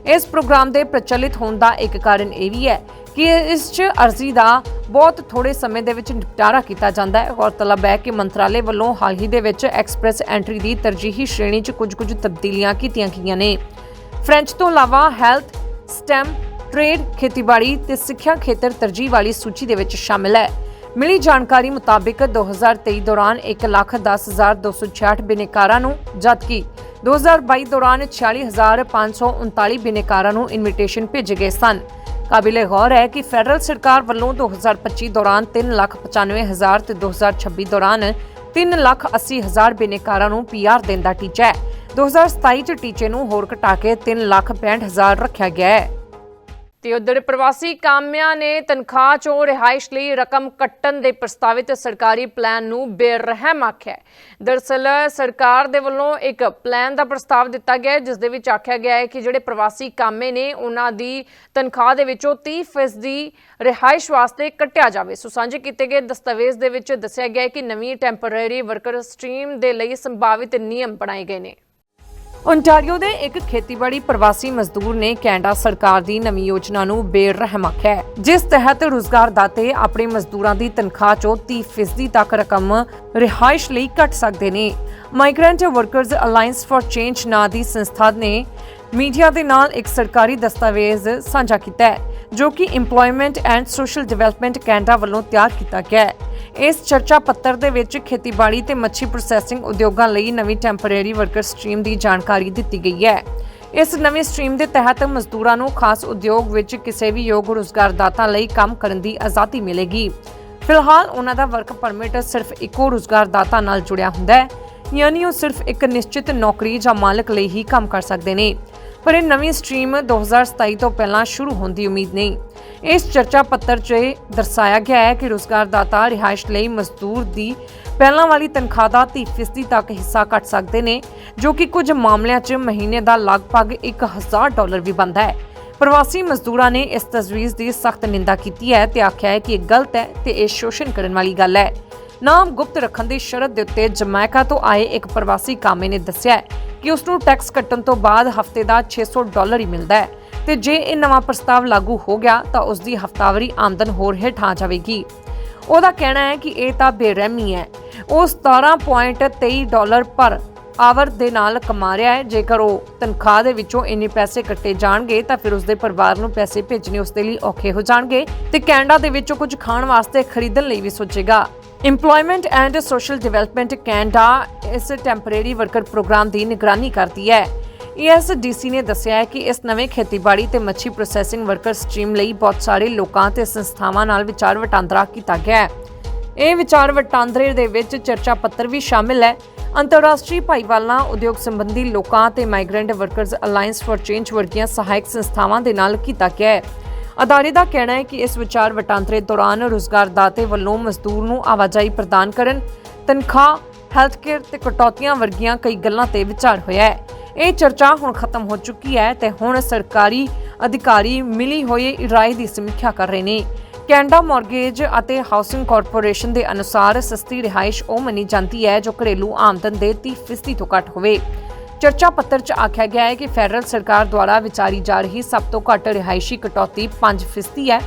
ਇਸ ਪ੍ਰੋਗਰਾਮ ਦੇ ਪ੍ਰਚਲਿਤ ਹੋਣ ਦਾ ਇੱਕ ਕਾਰਨ ਇਹ ਵੀ ਹੈ ਕਿ ਇਸ 'ਚ ਅਰਜ਼ੀ ਦਾ ਬਹੁਤ ਥੋੜੇ ਸਮੇਂ ਦੇ ਵਿੱਚ ਨਿਪਟਾਰਾ ਕੀਤਾ ਜਾਂਦਾ ਹੈ। ਗੌਰਤਲਬ ਹੈ ਕਿ ਮੰਤਰਾਲੇ ਵੱਲੋਂ ਹਾਲ ਹੀ ਦੇ ਵਿੱਚ ਐਕਸਪ੍ਰੈਸ ਐਂਟਰੀ ਦੀ ਤਰਜੀਹੀ ਸ਼੍ਰੇਣੀ 'ਚ ਕੁਝ-ਕੁਝ ਤਬਦੀਲੀਆਂ ਕੀਤੀਆਂ ਗਈਆਂ ਨੇ। ਫ੍ਰੈਂਚ ਤੋਂ ਇਲਾਵਾ ਹੈਲਥ, ਸਟੈਮ, ਟ੍ਰੇਡ, ਖੇਤੀਬਾੜੀ ਤੇ ਸਿੱਖਿਆ ਖੇਤਰ ਤਰਜੀਹ ਵਾਲੀ ਸੂਚੀ ਦੇ ਵਿੱਚ ਸ਼ਾਮਿਲ ਹੈ। ਮਿਲੀ ਜਾਣਕਾਰੀ ਮੁਤਾਬਿਕ 2023 ਦੌਰਾਨ 110266 ਬਿਨੇਕਾਰਾਂ ਨੂੰ ਜਦਕਿ 2022 ਦੌਰਾਨ 46539 ਬਿਨੇਕਾਰਾਂ ਨੂੰ ਇਨਵੀਟੇਸ਼ਨ ਭੇਜੇ ਗਏ ਸਨ। ਕਾਬਿਲੇ ਗੌਰ ਹੈ ਕਿ ਫੈਡਰਲ ਸਰਕਾਰ ਵੱਲੋਂ 2025 ਦੌਰਾਨ 395000 ਤੇ 2026 ਦੌਰਾਨ 380000 ਬਿਨੇਕਾਰਾਂ ਨੂੰ ਪੀਆਰ ਦੇਣ ਦਾ ਟੀਚਾ ਹੈ। 2027 ਚ ਟੀਚੇ ਨੂੰ ਹੋਰ ਘਟਾ ਕੇ 365000 ਰੱਖਿਆ ਗਿਆ ਹੈ। ਤੇ ਉਧਰ ਪ੍ਰਵਾਸੀ ਕਾਮਿਆਂ ਨੇ ਤਨਖਾਹ ਚੋਂ ਰਿਹਾਇਸ਼ ਲਈ ਰਕਮ ਕੱਟਣ ਦੇ ਪ੍ਰਸਤਾਵਿਤ ਸਰਕਾਰੀ ਪਲਾਨ ਨੂੰ ਬੇਰਹਿਮ ਆਖਿਆ ਹੈ। ਦਰਅਸਲ ਸਰਕਾਰ ਦੇ ਵੱਲੋਂ ਇੱਕ ਪਲਾਨ ਦਾ ਪ੍ਰਸਤਾਵ ਦਿੱਤਾ ਗਿਆ ਹੈ ਜਿਸ ਦੇ ਵਿੱਚ ਆਖਿਆ ਗਿਆ ਹੈ ਕਿ ਜਿਹੜੇ ਪ੍ਰਵਾਸੀ ਕਾਮੇ ਨੇ, ਉਹਨਾਂ ਦੀ ਤਨਖਾਹ ਦੇ ਵਿੱਚੋਂ 30% ਦੀ ਰਿਹਾਇਸ਼ ਵਾਸਤੇ ਕੱਟਿਆ ਜਾਵੇ ਸੋ ਸਾਂਝੇ ਕੀਤੇ ਗਏ ਦਸਤਾਵੇਜ਼ ਦੇ ਵਿੱਚ ਦੱਸਿਆ ਗਿਆ ਹੈ ਕਿ ਨਵੀਂ ਟੈਂਪਰੇਰੀ ਵਰਕਰ ਸਟ੍ਰੀਮ ਦੇ ਲਈ ਸੰਭਾਵਿਤ ਨਿਯਮ ਬਣਾਏ ਗਏ ਨੇ ਓਨਟਾਰੀਓ ਦੇ ਇੱਕ ਖੇਤੀਬਾੜੀ ਪ੍ਰਵਾਸੀ ਮਜ਼ਦੂਰ ਨੇ ਕੈਨੇਡਾ ਸਰਕਾਰ ਦੀ ਨਵੀਂ ਯੋਜਨਾ ਨੂੰ ਬੇਰਹਿਮ ਆਖਿਆ ਹੈ, ਜਿਸ ਤਹਿਤ ਰੁਜ਼ਗਾਰਦਾਤੇ ਆਪਣੇ ਮਜ਼ਦੂਰਾਂ ਦੀ ਤਨਖਾਹ ਚੋਂ 30% ਤੱਕ ਰਕਮ ਰਿਹਾਇਸ਼ ਲਈ ਕੱਟ ਸਕਦੇ ਨੇ। Migrant workers alliance for change ਨਾਂ ਦੀ ਸੰਸਥਾ ਨੇ ਮੀਡੀਆ ਦੇ ਨਾਲ ਇੱਕ ਸਰਕਾਰੀ ਦਸਤਾਵੇਜ਼ ਸਾਂਝਾ ਕੀਤਾ ਹੈ, ਜੋ ਕਿ EMPLOYMENT and social development Canada ਵੱਲੋਂ ਤਿਆਰ ਕੀਤਾ ਗਿਆ ਹੈ। ਇਸ ਚਰਚਾ ਪੱਤਰ ਦੇ ਵਿੱਚ ਖੇਤੀਬਾੜੀ ਤੇ ਮੱਛੀ ਪ੍ਰੋਸੈਸਿੰਗ ਉਦਯੋਗਾਂ ਲਈ ਨਵੀਂ ਟੈਂਪਰੇਰੀ ਵਰਕਰ ਸਟ੍ਰੀਮ ਦੀ ਜਾਣਕਾਰੀ ਦਿੱਤੀ ਗਈ ਹੈ। ਇਸ ਨਵੀਂ ਸਟ੍ਰੀਮ ਦੇ ਤਹਿਤ ਮਜ਼ਦੂਰਾਂ ਨੂੰ ਖਾਸ ਉਦਯੋਗ ਵਿੱਚ ਕਿਸੇ ਵੀ ਯੋਗ ਰੁਜ਼ਗਾਰਦਾਤਾ ਲਈ ਕੰਮ ਕਰਨ ਦੀ ਆਜ਼ਾਦੀ ਮਿਲੇਗੀ। ਫਿਲਹਾਲ ਉਹਨਾਂ ਦਾ ਵਰਕ ਪਰਮਿਟ ਸਿਰਫ ਇੱਕੋ ਰੁਜ਼ਗਾਰਦਾਤਾ ਨਾਲ ਜੁੜਿਆ ਹੁੰਦਾ ਹੈ, ਯਾਨੀ ਉਹ ਸਿਰਫ ਇੱਕ ਨਿਸ਼ਚਿਤ ਨੌਕਰੀ ਜਾਂ ਮਾਲਕ ਲਈ ਹੀ ਕੰਮ ਕਰ ਸਕਦੇ ਨੇ। ਪਰ ਇਹ ਨਵੀਂ ਸਟ੍ਰੀਮ 2027 ਤੋਂ ਪਹਿਲਾਂ ਸ਼ੁਰੂ ਹੋਣ ਦੀ ਉਮੀਦ ਨਹੀਂ। ਇਸ ਚਰਚਾ ਪੱਤਰ 'ਚ ਦਰਸਾਇਆ ਗਿਆ ਹੈ ਕਿ ਰੁਜ਼ਗਾਰਦਾਤਾ ਰਿਹਾਇਸ਼ ਲਈ ਮਜ਼ਦੂਰ ਦੀ ਪਹਿਲਾਂ ਵਾਲੀ ਤਨਖਾਹ ਦਾ 30% ਤੱਕ ਹਿੱਸਾ ਕੱਟ ਸਕਦੇ ਨੇ, ਜੋ ਕਿ ਕੁਝ ਮਾਮਲਿਆਂ 'ਚ ਮਹੀਨੇ ਦਾ ਲਗਭਗ 1000 ਡਾਲਰ ਵੀ ਬਣਦਾ ਹੈ। ਪ੍ਰਵਾਸੀ ਮਜ਼ਦੂਰਾਂ ਨੇ ਇਸ ਤਜਵੀਜ਼ ਦੀ ਸਖਤ ਨਿੰਦਾ ਕੀਤੀ ਹੈ ਤੇ ਆਖਿਆ ਹੈ ਕਿ ਇਹ ਗਲਤ ਹੈ ਤੇ ਇਹ ਸ਼ੋਸ਼ਣ ਕਰਨ ਵਾਲੀ ਗੱਲ ਹੈ। ਨਾਮ ਗੁਪਤ ਰੱਖਣ ਦੀ ਸ਼ਰਤ ਦੇ ਉੱਤੇ ਜਮੈਕਾ ਤੋਂ ਆਏ ਇੱਕ ਪ੍ਰਵਾਸੀ ਕਾਮੇ ਨੇ ਦੱਸਿਆ ਹੈ ਕਿ ਉਸ ਨੂੰ ਟੈਕਸ ਕੱਟਣ ਤੋਂ ਬਾਅਦ ਹਫ਼ਤੇ ਦਾ 600 ਡਾਲਰ ਹੀ ਮਿਲਦਾ ਹੈ। ਤੇ ਜੇ ਇਹ ਨਵਾਂ ਪ੍ਰਸਤਾਵ ਲਾਗੂ ਹੋ ਗਿਆ, ਤਾਂ ਉਸ ਦੀ ਹਫ਼ਤਾਵਾਰੀ ਆਮਦਨ ਹੋਰ ਹੇਠਾਂ ਆ ਜਾਵੇਗੀ। ਉਹਦਾ ਕਹਿਣਾ ਹੈ ਕਿ ਇਹ ਤਾਂ ਬੇਰਹਿਮੀ ਹੈ। ਉਹ 17.23 ਡਾਲਰ ਪਰ ਆਵਰ ਦੇ ਨਾਲ ਕਮਾ ਰਿਹਾ ਹੈ। ਜੇਕਰ ਉਹ ਤਨਖਾਹ ਦੇ ਵਿੱਚੋਂ ਇੰਨੇ ਪੈਸੇ ਕੱਟੇ ਜਾਣਗੇ, ਤਾਂ ਫਿਰ ਉਸਦੇ ਪਰਿਵਾਰ ਨੂੰ ਪੈਸੇ ਭੇਜਣੇ ਉਸਦੇ ਲਈ ਔਖੇ ਹੋ ਜਾਣਗੇ ਤੇ ਕੈਨੇਡਾ ਦੇ ਵਿੱਚੋਂ ਕੁਝ ਖਾਣ ਵਾਸਤੇ ਖਰੀਦਣ ਲਈ ਵੀ ਸੋਚੇਗਾ। EMPLOYMENT and social development Canada ਇਸ ਟੈਂਪਰੇਰੀ ਵਰਕਰ ਪ੍ਰੋਗਰਾਮ ਦੀ ਨਿਗਰਾਨੀ ਕਰਦੀ ਹੈ। ESDC ਨੇ ਦੱਸਿਆ ਹੈ ਕਿ ਇਸ ਨਵੇਂ ਖੇਤੀਬਾੜੀ ਤੇ ਮੱਛੀ ਪ੍ਰੋਸੈਸਿੰਗ ਵਰਕਰ ਸਟ੍ਰੀਮ ਲਈ ਬਹੁਤ ਸਾਰੇ ਲੋਕਾਂ ਤੇ ਸੰਸਥਾਵਾਂ ਨਾਲ ਵਿਚਾਰ ਵਟਾਂਦਰਾ ਕੀਤਾ ਗਿਆ ਹੈ। ਇਹ ਵਿਚਾਰ ਵਟਾਂਦਰੇ ਦੇ ਵਿੱਚ ਚਰਚਾ ਪੱਤਰ ਵੀ ਸ਼ਾਮਿਲ ਹੈ। ਅੰਤਰਰਾਸ਼ਟਰੀ ਭਾਈਵਾਲਾਂ ਉਦਯੋਗ ਸੰਬੰਧੀ ਲੋਕਾਂ ਤੇ migrant workers alliance for change ਵਰਗੀਆਂ ਸਹਾਇਕ ਸੰਸਥਾਵਾਂ ਦੇ ਨਾਲ ਕੀਤਾ ਗਿਆ ਹੈ। ਅਦਾਰੇ ਦਾ ਕਹਿਣਾ ਹੈ ਕਿ ਇਸ ਵਿਚਾਰ ਵਟਾਂਦਰੇ ਦੌਰਾਨ ਰੁਜ਼ਗਾਰਦਾਤੇ ਵੱਲੋਂ ਮਜ਼ਦੂਰ ਨੂੰ ਆਵਾਜਾਈ ਪ੍ਰਦਾਨ ਕਰਨ, ਤਨਖਾਹ ਹੈਲਥਕੇਅਰ ਤੇ ਕਟੌਤੀਆਂ ਵਰਗੀਆਂ ਕਈ ਗੱਲਾਂ ਤੇ ਵਿਚਾਰ ਹੋਇਆ ਹੈ। ਇਹ ਚਰਚਾ ਹੁਣ ਖਤਮ ਹੋ ਚੁੱਕੀ ਹੈ ਤੇ ਹੁਣ ਸਰਕਾਰੀ ਅਧਿਕਾਰੀ ਮਿਲੀ ਹੋਈ ਰਾਏ ਦੀ ਸਮੀਖਿਆ ਕਰ ਰਹੇ ਨੇ। ਕੈਨੇਡਾ ਮਾਰਗੇਜ ਅਤੇ ਹਾਊਸਿੰਗ ਕਾਰਪੋਰੇਸ਼ਨ ਦੇ ਅਨੁਸਾਰ ਸਸਤੀ ਰਿਹਾਇਸ਼ ਉਹ ਮੰਨੀ ਜਾਂਦੀ ਹੈ ਜੋ ਘਰੇਲੂ ਆਮਦਨ ਦੇ 30% ਤੋਂ ਘੱਟ ਹੋਵੇ। ਚਰਚਾ ਪੱਤਰ 'ਚ ਆਖਿਆ ਗਿਆ ਹੈ ਕਿ ਫੈਡਰਲ ਸਰਕਾਰ ਦੁਆਰਾ ਵਿਚਾਰੀ ਜਾ ਰਹੀ ਸਭ ਤੋਂ ਘੱਟ ਰਿਹਾਇਸ਼ੀ ਕਟੌਤੀ 5% ਹੈ,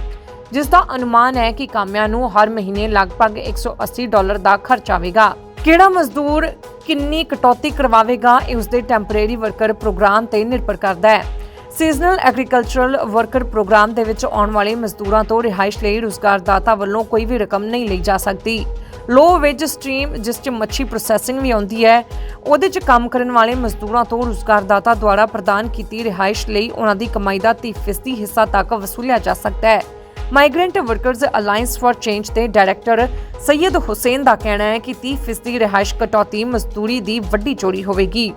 ਜਿਸ ਦਾ ਅਨੁਮਾਨ ਹੈ ਕਿ ਕਾਮਿਆਂ ਨੂੰ ਹਰ ਮਹੀਨੇ ਲਗਭਗ 180 ਡਾਲਰ ਦਾ ਖਰਚ ਆਵੇਗਾ। ਕਿਹੜਾ ਮਜ਼ਦੂਰ ਕਿੰਨੀ ਕਟੌਤੀ ਕਰਵਾਵੇਗਾ, ਇਹ ਉਸਦੇ ਟੈਂਪਰੇਰੀ ਵਰਕਰ ਪ੍ਰੋਗਰਾਮ ਤੇ ਨਿਰਭਰ ਕਰਦਾ ਹੈ। ਸੀਜ਼ਨਲ ਐਗਰੀਕਲਚਰਲ ਵਰਕਰ ਪ੍ਰੋਗਰਾਮ ਦੇ ਵਿੱਚ ਆਉਣ ਵਾਲੇ ਮਜ਼ਦੂਰਾਂ ਤੋਂ ਰਿਹਾਇਸ਼ ਲਈ ਰੁਜ਼ਗਾਰਦਾਤਾ ਵੱਲੋਂ ਕੋਈ ਵੀ ਰਕਮ ਨਹੀਂ ਲਈ ਜਾ ਸਕਦੀ। ਲੋ ਵੇਜ ਸਟ੍ਰੀਮ ਜਿਸ 'ਚ ਮੱਛੀ ਪ੍ਰੋਸੈਸਿੰਗ ਵੀ ਆਉਂਦੀ ਹੈ, ਉਹਦੇ 'ਚ ਕੰਮ ਕਰਨ ਵਾਲੇ ਮਜ਼ਦੂਰਾਂ ਤੋਂ ਰੁਜ਼ਗਾਰਦਾਤਾ ਦੁਆਰਾ ਪ੍ਰਦਾਨ ਕੀਤੀ ਰਿਹਾਇਸ਼ ਲਈ ਉਹਨਾਂ ਦੀ ਕਮਾਈ ਦਾ 30% ਹਿੱਸਾ ਤੱਕ ਵਸੂਲਿਆ ਜਾ ਸਕਦਾ ਹੈ। Migrant workers alliance for change ਦੇ ਡਾਇਰੈਕਟਰ ਸੈਯਦ ਹੁਸੈਨ ਦਾ ਕਹਿਣਾ ਹੈ ਕਿ 30% ਰਿਹਾਇਸ਼ ਕਟੌਤੀ ਮਜ਼ਦੂਰੀ ਦੀ ਵੱਡੀ ਚੋਰੀ ਹੋਵੇਗੀ।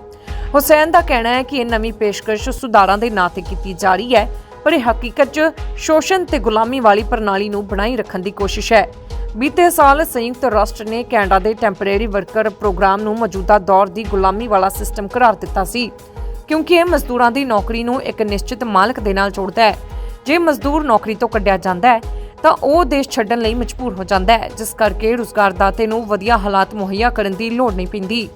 ਹੁਸੈਨ ਦਾ ਕਹਿਣਾ ਹੈ ਕਿ ਇਹ ਨਵੀਂ ਪੇਸ਼ਕਸ਼ ਸੁਧਾਰਾਂ ਦੇ ਨਾਂ ਤੇ ਕੀਤੀ ਜਾ ਰਹੀ ਹੈ, ਪਰ ਇਹ ਹਕੀਕਤ 'ਚ ਸ਼ੋਸ਼ਣ ਤੇ ਗੁਲਾਮੀ ਵਾਲੀ ਪ੍ਰਣਾਲੀ ਨੂੰ ਬਣਾਈ ਰੱਖਣ ਦੀ ਕੋਸ਼ਿਸ਼ ਹੈ। ਬੀਤੇ ਸਾਲ ਸੰਯੁਕਤ ਰਾਸ਼ਟਰ ਨੇ ਕੈਨੇਡਾ ਦੇ ਟੈਂਪਰੇਰੀ ਵਰਕਰ ਪ੍ਰੋਗਰਾਮ ਨੂੰ ਮੌਜੂਦਾ ਦੌਰ ਦੀ ਗੁਲਾਮੀ ਵਾਲਾ ਸਿਸਟਮ ਕਰਾਰ ਦਿੱਤਾ ਸੀ, ਕਿਉਂਕਿ ਇਹ ਮਜ਼ਦੂਰਾਂ ਦੀ ਨੌਕਰੀ ਨੂੰ ਇੱਕ ਨਿਸ਼ਚਿਤ ਮਾਲਕ ਦੇ ਨਾਲ ਜੋੜਦਾ ਹੈ। ਜੇ ਮਜ਼ਦੂਰ ਨੌਕਰੀ ਤੋਂ ਕੱਢਿਆ ਜਾਂਦਾ ਹੈ, ਤਾਂ ਉਹ ਦੇਸ਼ ਛੱਡਣ ਲਈ ਮਜਬੂਰ ਹੋ ਜਾਂਦਾ ਹੈ, ਜਿਸ ਕਰਕੇ ਰੁਜ਼ਗਾਰਦਾਤੇ ਨੂੰ ਵਧੀਆ ਹਾਲਾਤ ਮੁਹੱਈਆ ਕਰਨ ਦੀ ਲੋੜ ਨਹੀਂ ਪੈਂਦੀ।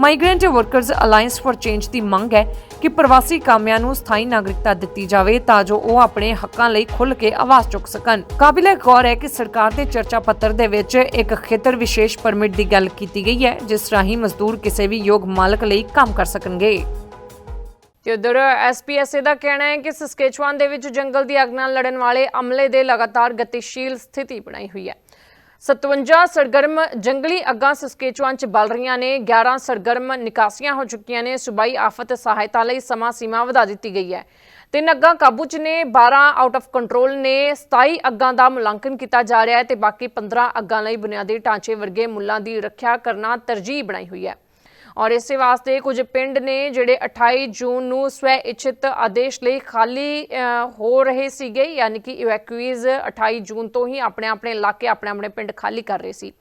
Migrant workers alliance for change ਦੀ ਮੰਗ ਹੈ ਕਿ ਪ੍ਰਵਾਸੀ ਕਾਮਿਆਂ ਨੂੰ ਸਥਾਈ ਨਾਗਰਿਕਤਾ ਦਿੱਤੀ ਜਾਵੇ ਤਾਂ ਜੋ ਉਹ ਆਪਣੇ ਹੱਕਾਂ ਲਈ ਖੁੱਲ੍ਹ ਕੇ ਆਵਾਜ਼ ਚੁੱਕ ਸਕਣ। ਕਾਬਿਲੇ ਗੌਰ ਹੈ ਕਿ ਸਰਕਾਰ ਦੇ ਚਰਚਾ ਪੱਤਰ ਦੇ ਵਿੱਚ ਇੱਕ ਖੇਤਰ ਵਿਸ਼ੇਸ਼ ਪਰਮਿਟ ਦੀ ਗੱਲ ਕੀਤੀ ਗਈ ਹੈ, ਜਿਸ ਰਾਹੀਂ ਮਜ਼ਦੂਰ ਕਿਸੇ ਵੀ ਯੋਗ ਮਾਲਕ ਲਈ ਕੰਮ ਕਰ ਸਕਣਗੇ। ਤੇ ਉਧਰ ਐਸਪੀਐਸਏ ਦਾ ਕਹਿਣਾ ਹੈ ਕਿ ਸਸਕੇਚੁਆਨ ਦੇ ਵਿੱਚ ਜੰਗਲ ਦੀ ਅੱਗ ਨਾਲ ਲੜਨ ਵਾਲੇ ਅਮਲੇ ਦੇ ਲਗਾਤਾਰ ਗਤੀਸ਼ੀਲ ਸਥਿਤੀ ਬਣਾਈ ਹੋਈ ਹੈ। 57 ਸਰਗਰਮ ਜੰਗਲੀ ਅੱਗਾਂ ਸਸਕੇਚੁਆਨ ਚ ਬਲ ਰਹੀਆਂ ਨੇ। 11 ਸਰਗਰਮ ਨਿਕਾਸੀਆਂ ਹੋ ਚੁੱਕੀਆਂ ਨੇ। ਸੂਬਾਈ ਆਫਤ ਸਹਾਇਤਾ ਲਈ ਸਮਾਂ ਸੀਮਾ ਵਧਾ ਦਿੱਤੀ ਗਈ ਹੈ। ਤਿੰਨ ਅੱਗਾਂ ਕਾਬੂ ਚ ਨੇ 12 ਆਊਟ ਆਫ ਕੰਟਰੋਲ ਨੇ। 27 ਅੱਗਾਂ ਦਾ ਮੁਲਾਂਕਣ ਕੀਤਾ ਜਾ ਰਿਹਾ ਹੈ ਤੇ ਬਾਕੀ 15 ਅੱਗਾਂ ਲਈ ਬੁਨਿਆਦੀ ਢਾਂਚੇ ਵਰਗੇ ਮੁੱਲਾਂ ਦੀ ਰੱਖਿਆ ਕਰਨਾ ਤਰਜੀਹ ਬਣਾਈ ਹੋਈ ਹੈ। ਔਰ ਇਸੇ ਵਾਸਤੇ ਕੁਝ ਪਿੰਡ ਨੇ ਜਿਹੜੇ 28 ਜੂਨ ਨੂੰ ਸਵੈ ਇੱਛਿਤ ਆਦੇਸ਼ ਲਈ ਖਾਲੀ ਹੋ ਰਹੇ ਸੀਗੇ ਯਾਨੀ ਕਿ ਇਵੈਕੂਈਜ਼ 28 ਜੂਨ ਤੋਂ ਹੀ ਆਪਣੇ ਆਪਣੇ ਇਲਾਕੇ ਆਪਣੇ ਆਪਣੇ ਪਿੰਡ ਖਾਲੀ ਕਰ ਰਹੇ ਸੀ।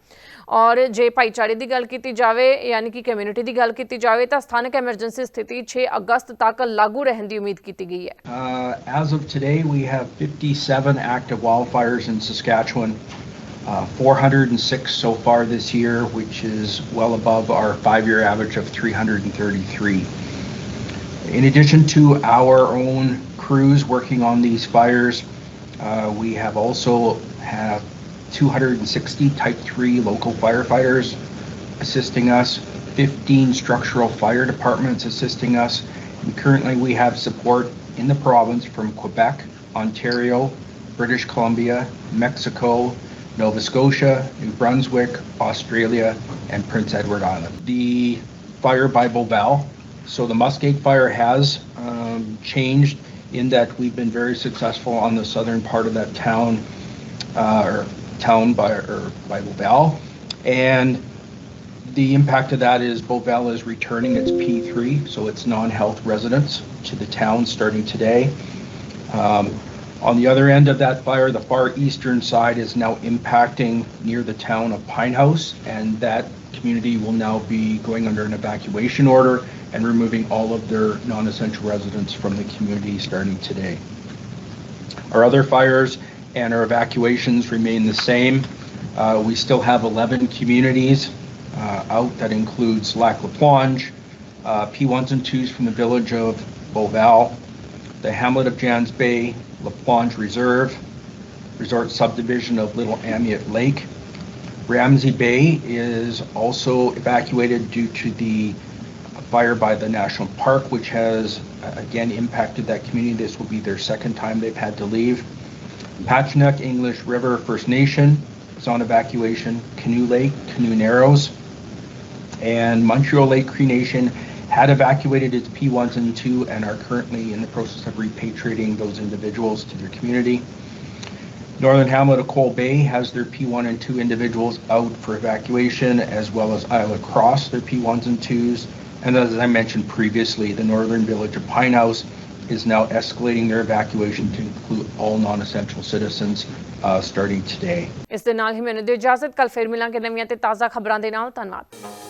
ਔਰ ਜੇ ਭਾਈਚਾਰੇ ਦੀ ਗੱਲ ਕੀਤੀ ਜਾਵੇ ਯਾਨੀ ਕਿ ਕਮਿਊਨਿਟੀ ਦੀ ਗੱਲ ਕੀਤੀ ਜਾਵੇ ਤਾਂ ਸਥਾਨਕ ਐਮਰਜੈਂਸੀ ਸਥਿਤੀ 6 ਅਗਸਤ ਤੱਕ ਲਾਗੂ ਰਹਿਣ ਦੀ ਉਮੀਦ ਕੀਤੀ ਗਈ ਹੈ। Uh, as of today, we 57 active wildfires in Saskatchewan, uh, 406 so far this year, which is well above our five-year average of 333. In addition to our own crews working on these fires, uh, we have also have 260 Type 3 local firefighters assisting us, 15 structural fire departments assisting us, and currently we have support in the province from Quebec, Ontario, British Columbia, Mexico, Nova Scotia, New Brunswick, Australia, and Prince Edward Island. The fire by Bovell. So the Muscade fire has um, changed in that we've been very successful on the southern part of that town, uh, or town by, or by Bovell. And the impact of that is Bovell is returning its P3, so it's non-health residents to the town starting today. Um, On the other end of that fire, the far eastern side is now impacting near the town of Pine House, and that community will now be going under an evacuation order and removing all of their non-essential residents from the community starting today. Our other fires and our evacuations remain the same. Uh, We still have 11 communities uh, out. That includes Lac La Planche, uh, P1s and 2s from the village of Beauval, the hamlet of Jans Bay, La Planche Reserve, resort subdivision of Little Amiot Lake. Ramsey Bay is also evacuated due to the fire by the National Park, which has uh, again impacted that community. This will be their second time they've had to leave. Patchnuck English River First Nation is on evacuation. Canoe Lake, Canoe Narrows, and Montreal Lake Cree Nation had evacuated its P1s and 2 and are currently in the process of repatriating those individuals to their community. Northern Hamlet of Cole Bay has their P1 and 2 individuals out for evacuation, as well as Isla Cross, their P1s and 2s. And as I mentioned previously, the northern village of Pine House is now escalating their evacuation to include all non-essential citizens uh, starting today. ਇਸ ਦੇ ਨਾਲ ਹੀ ਮੈਨੂੰ ਦਿਓ ਇਜਾਜ਼ਤ ਕੱਲ ਫੇਰ ਮਿਲਾਂਗੇ ਨਵੀਆਂ ਤੇ ਤਾਜ਼ਾ ਖਬਰਾਂ ਦੇ ਨਾਲ ਧੰਨਵਾਦ